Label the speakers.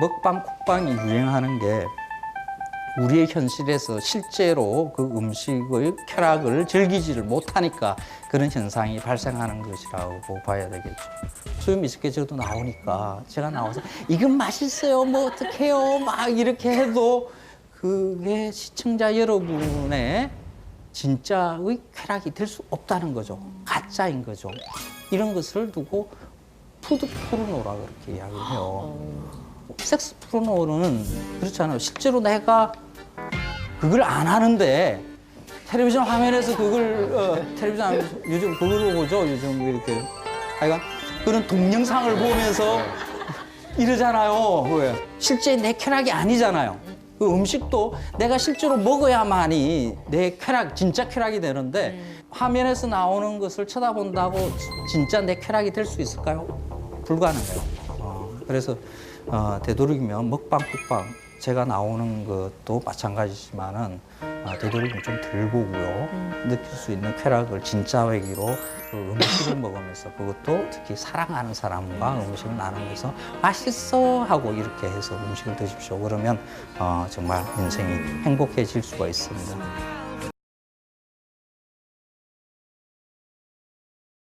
Speaker 1: 먹방 쿡방이 유행하는 게 우리의 현실에서 실제로 그 음식의 쾌락을 즐기지를 못하니까 그런 현상이 발생하는 것이라고 봐야 되겠죠. 수요 미스케치도 나오니까 제가 나와서 이건 맛있어요, 뭐 어떡해요, 막 이렇게 해도 그게 시청자 여러분의 진짜의 쾌락이 될 수 없다는 거죠. 가짜인 거죠. 이런 것을 두고 푸드 포르노라 그렇게 이야기를 해요. 섹스 포르노는 그렇잖아요. 실제로 내가 그걸 안 하는데 텔레비전 화면에서 그걸 어, 텔레비전 요즘 그걸로 보죠. 요즘 이렇게 하여간 그런 동영상을 보면서 이러잖아요. 왜? 실제 내 쾌락이 아니잖아요. 그 음식도 내가 실제로 먹어야만이 내 쾌락, 진짜 쾌락이 되는데 화면에서 나오는 것을 쳐다본다고 진짜 내 쾌락이 될 수 있을까요? 불가능해요. 어, 그래서 어, 되도록이면 먹방, 쿡방 제가 나오는 것도 마찬가지지만은 어, 되도록이면 좀 덜 보고요. 느낄 수 있는 쾌락을 진짜 외기로 그 음식을 먹으면서 그것도 특히 사랑하는 사람과 음식을 나누면서 맛있어 하고 이렇게 해서 음식을 드십시오. 그러면 어, 정말 인생이 행복해질 수가 있습니다.